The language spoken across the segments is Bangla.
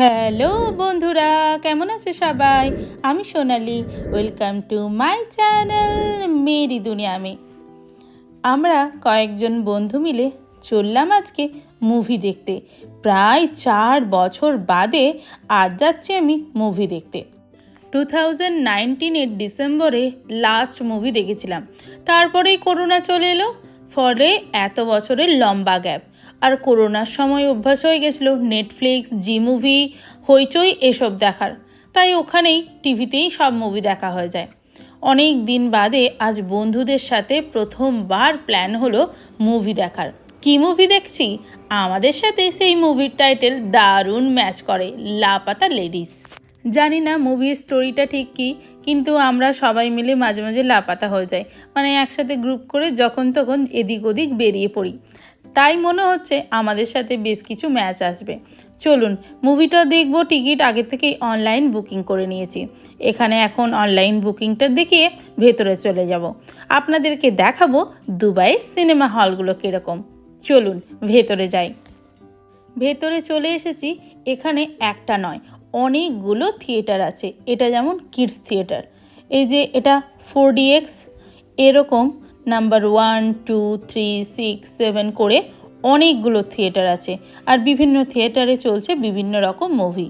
হ্যালো বন্ধুরা, কেমন আছে সবাই? আমি Sonali, welcome to my channel Meri Duniya Mein. আমরা কয়েকজন বন্ধু মিলে চললাম আজকে মুভি দেখতে। প্রায় চার বছর বাদে আজ যাচ্ছি আমি মুভি দেখতে। টু থাউজেন্ড নাইনটিনের ডিসেম্বরে লাস্ট মুভি দেখেছিলাম। তারপরেই করোনা চলে এলো, ফলে এত বছরের লম্বা গ্যাপ আর করোনার সময় অভ্যাস হয়ে গেছিল নেটফ্লিক্স জি মুভি হইচই এসব দেখার। তাই ওখানেই টিভিতেই সব মুভি দেখা হয়ে যায়। অনেক দিন বাদে আজ বন্ধুদের সাথে প্রথমবার প্ল্যান হলো মুভি দেখার। কি মুভি দেখছি? আমাদের সাথে সেই মুভির টাইটেল দারুণ ম্যাচ করে, লাপাতা লেডিস জানি না মুভির স্টোরিটা ঠিক কী, কিন্তু আমরা সবাই মিলে মাঝে মাঝে লাপাতা হয়ে যাই। মানে একসাথে গ্রুপ করে যখন তখন এদিক ওদিক বেরিয়ে পড়ি। তাই মনে হচ্ছে আমাদের সাথে বেশ কিছু ম্যাচ আসবে। চলুন, মুভিটা দেখব টিকিট আগে থেকেই অনলাইন বুকিং করে নিয়েছি। এখানে এখন অনলাইন বুকিংটা দেখিয়ে ভেতরে চলে যাব। আপনাদেরকে দেখাবো দুবাইয়ের সিনেমা হলগুলো কীরকম। চলুন, ভেতরে যাই। ভেতরে চলে এসেছি, এখানে একটা নয়, অনেকগুলো থিয়েটার আছে। এটা যেমন কিডস থিয়েটার। এই যে এটা ফোর ডিএক্স এরকম number one two three six seven করে অনেকগুলো থিয়েটার আছে আর বিভিন্ন থিয়েটারে চলছে বিভিন্ন রকম মুভি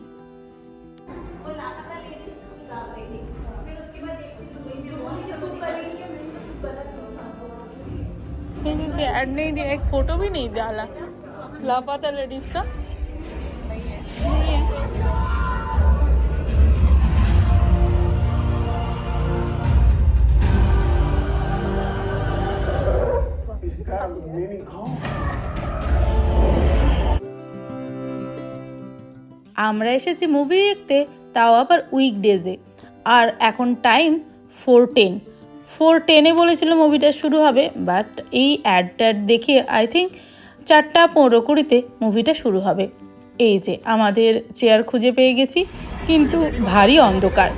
ऐड नहीं दिया एक फोटो भी नहीं डाला लापता लेडीज का नहीं है Home? আমরা এসেছি মুভি দেখতে, তাও আবার উইকডেজে আর এখন টাইম ফোর টেন ফোর টেনে বলেছিল মুভিটা শুরু হবে বাট এই অ্যাডটার দেখে আই থিঙ্ক চারটা পনেরো কুড়িতে মুভিটা শুরু হবে। এই যে, আমাদের চেয়ার খুঁজে পেয়ে গেছি, কিন্তু ভারী অন্ধকার।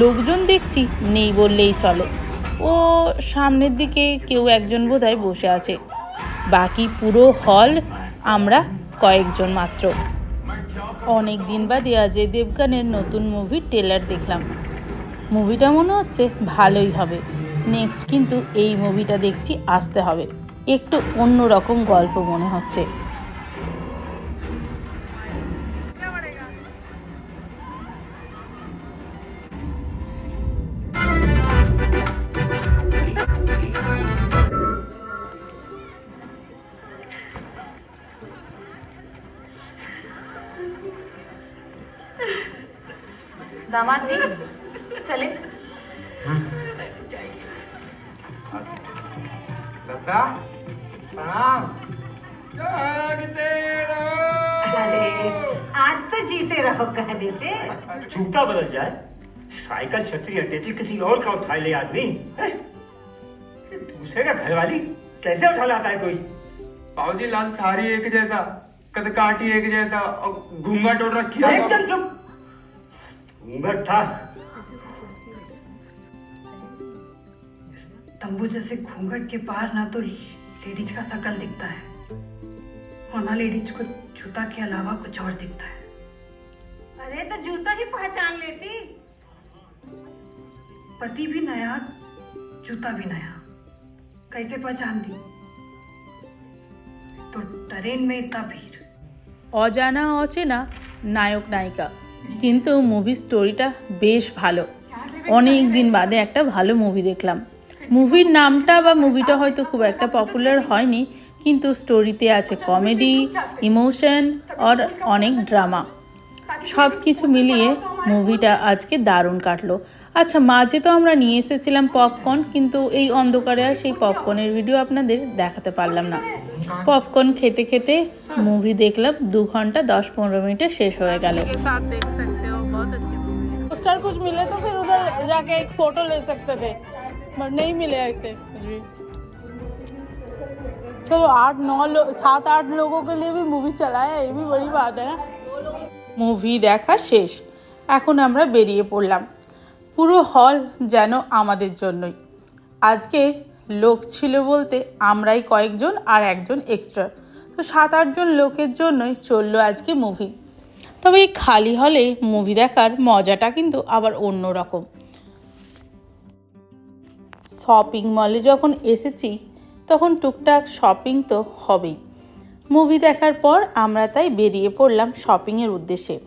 লোকজন দেখছি নেই বললেই চলে। ও সামনের দিকে কেউ একজন বোধহয় বসে আছে। বাকি পুরো হল আমরা কয়েকজন মাত্র। অনেক দিন বাদে অজয় দেবগানের নতুন মুভি টেলার দেখলাম। মুভিটা মনে হচ্ছে ভালোই হবে। নেক্সট কিন্তু এই মুভিটা দেখছি আসতে হবে। একটু অন্য রকম গল্প মনে হচ্ছে। दामाद जी चले। लता प्रणाम। जागते रहो आज तो जीते रहो कह देते। जूता बदल जाए। साइकिल छतरी अटेची किसी और का उठा ले आदमी। दूसरे का घर वाली कैसे उठा लाता है कोई? बाबूजी लाल सारी एक जैसा कद काटी एक जैसा और घूंघट ओढ़ रखी है। एकदम चुप। तंबू जैसे घूंघट के पार ना तो लेडीज़ का शकल दिखता है। और ना लेडीज़ को जूता के अलावा कुछ और दिखता है। अरे तो जूता ही पहचान लेती। पति भी नया जूता भी नया। कैसे पहचान दी तो ट्रेन में इतना भीड़। और जाना और चेना नायक नायिका কিন্তু মুভি স্টোরিটা বেশ ভালো। অনেক দিন বাদে একটা ভালো মুভি দেখলাম। মুভির নামটা বা মুভিটা হয়তো খুব একটা পপুলার হয়নি, কিন্তু স্টোরিতে আছে কমেডি ইমোশন আর অনেক ড্রামা সব কিছু মিলিয়ে মুভিটা আজকে দারুণ কাটলো। আচ্ছা মাঝে তো আমরা নিয়ে এসেছিলাম পপকর্ন কিন্তু এই অন্ধকারে আর সেই পপকর্নের ভিডিও আপনাদের দেখাতে পারলাম না। পপকর্ন খেতে খেতে মুভি দেখলাম দু ঘণ্টা দশ পনেরো মিনিটে শেষ হয়ে গেল। पोस्टर कुछ मिले तो फिर उधर जाके एक फोटो ले सकते थे बट नहीं मिले ऐसे कुछ भी चलो आठ नौ लोग सात आठ लोगों के लिए भी मूवी चला है ये भी बड़ी बात है ना মুভি দেখা শেষ এখন আমরা বেরিয়ে পড়লাম পুরো হল যেন আমাদের জন্যই আজকে লোক ছিল বলতে আমরাই কয়েকজন আর একজন এক্সট্রা তো সাত আটজন লোকের জন্যই চললো আজকে মুভি তবে এই খালি হলে মুভি দেখার মজাটা কিন্তু আবার অন্য রকম। শপিং মলে যখন এসেছি, তখন টুকটাক শপিং তো হবেই। মুভি দেখার পর আমরা তাই বেরিয়ে পড়লাম শপিংয়ের উদ্দেশ্যে।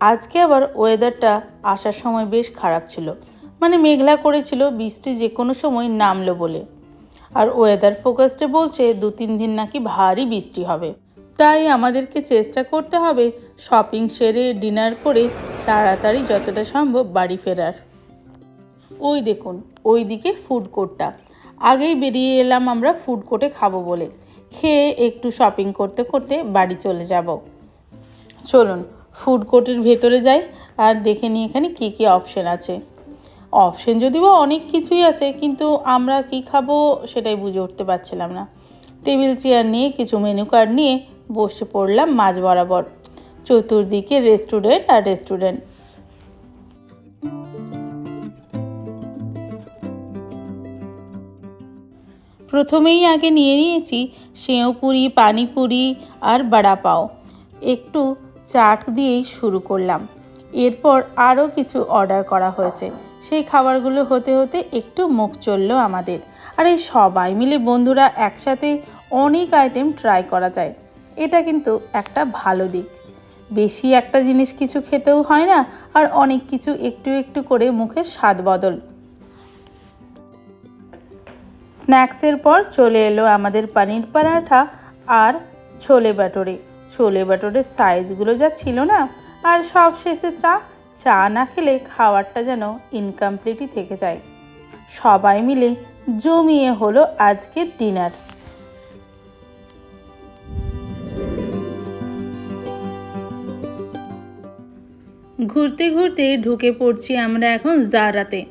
আজকে আবার ওয়েদারটা আসার সময় বেশ খারাপ ছিল। মানে মেঘলা করেছিল, বৃষ্টি যে কোনো সময় নামলো বলে। আর ওয়েদার ফোকাসটে বলছে দু তিন দিন নাকি ভারী বৃষ্টি হবে। তাই আমাদেরকে চেষ্টা করতে হবে শপিং সেরে ডিনার করে তাড়াতাড়ি যতটা সম্ভব বাড়ি ফেরার। ওই দেখুন ওই দিকে ফুড কোর্টটা আগেই বেরিয়ে এলাম আমরা ফুড কোর্টে খাব বলে। খেয়ে একটু শপিং করতে করতে বাড়ি চলে যাব। চলুন ফুড কোর্টের ভেতরে যাই আর দেখে নিই এখানে কী কী অপশন আছে। অপশন যদি বা অনেক কিছুই আছে, কিন্তু আমরা কি খাব সেটাই বুঝে উঠতে পারছিলাম না। টেবিল চেয়ার নিয়ে কিছু মেনু কার্ড নিয়ে বসে পড়লাম মাঝ বরাবর। চতুর্দিকে রেস্টুরেন্ট আর রেস্টুরেন্ট। প্রথমেই আগে নিয়ে নিয়েছি সেঁওপুরি পানিপুরি আর বড়া পাও। একটু চাট দিয়েই শুরু করলাম। এরপর আরও কিছু অর্ডার করা হয়েছে। সেই খাবারগুলো হতে হতে একটু মুখ চলল আমাদের। আর এই সবাই মিলে বন্ধুরা একসাথে অনেক আইটেম ট্রাই করা যায়। এটা কিন্তু একটা ভালো দিক। বেশি একটা জিনিস কিছু খেতেও হয় না, আর অনেক কিছু একটু একটু করে মুখের স্বাদ বদল। স্ন্যাক্সের পর চলে এলো আমাদের পানির পরাঠা আর ছোলে বাটোরে। ছোলে বাটোরের সাইজগুলো যা ছিল না, আর সব শেষে চা চা না খেলে খাবারটা যেন ইনকমপ্লিটই থেকে যায়। সবাই মিলে জমিয়ে হলো আজকের ডিনার ঘুরতে ঘুরতে ঢুকে পড়ছি আমরা এখন জারাতে।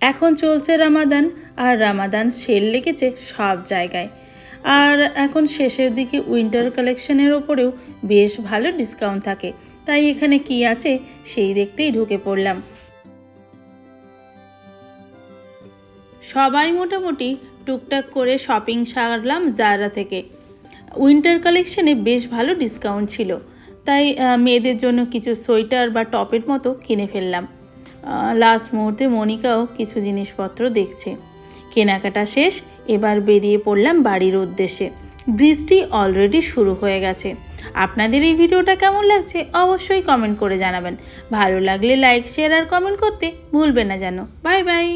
এখন চলছে রামাদান, আর রামাদান সেল লেগেছে সব জায়গায়। আর এখন শেষের দিকে উইন্টার কালেকশনের ওপরেও বেশ ভালো ডিসকাউন্ট থাকে। তাই এখানে কি আছে সেই দেখতেই ঢুকে পড়লাম। সবাই মোটামুটি টুকটাক করে শপিং সারলাম জারা থেকে। উইন্টার কালেকশনে বেশ ভালো ডিসকাউন্ট ছিল। তাই মেয়েদের জন্য কিছু সোয়েটার বা টপের মতো কিনে ফেললাম। লাস্ট মুহূর্তে মনিকাও কিছু জিনিসপত্র দেখছে। কেনাকাটা শেষ, এবার বেরিয়ে পড়লাম বাড়ির উদ্দেশ্যে। বৃষ্টি অলরেডি শুরু হয়ে গেছে। আপনাদের এই ভিডিওটা কেমন লাগছে অবশ্যই কমেন্ট করে জানাবেন। ভালো লাগলে লাইক শেয়ার আর কমেন্ট করতে ভুলবেন না যেন। Bye bye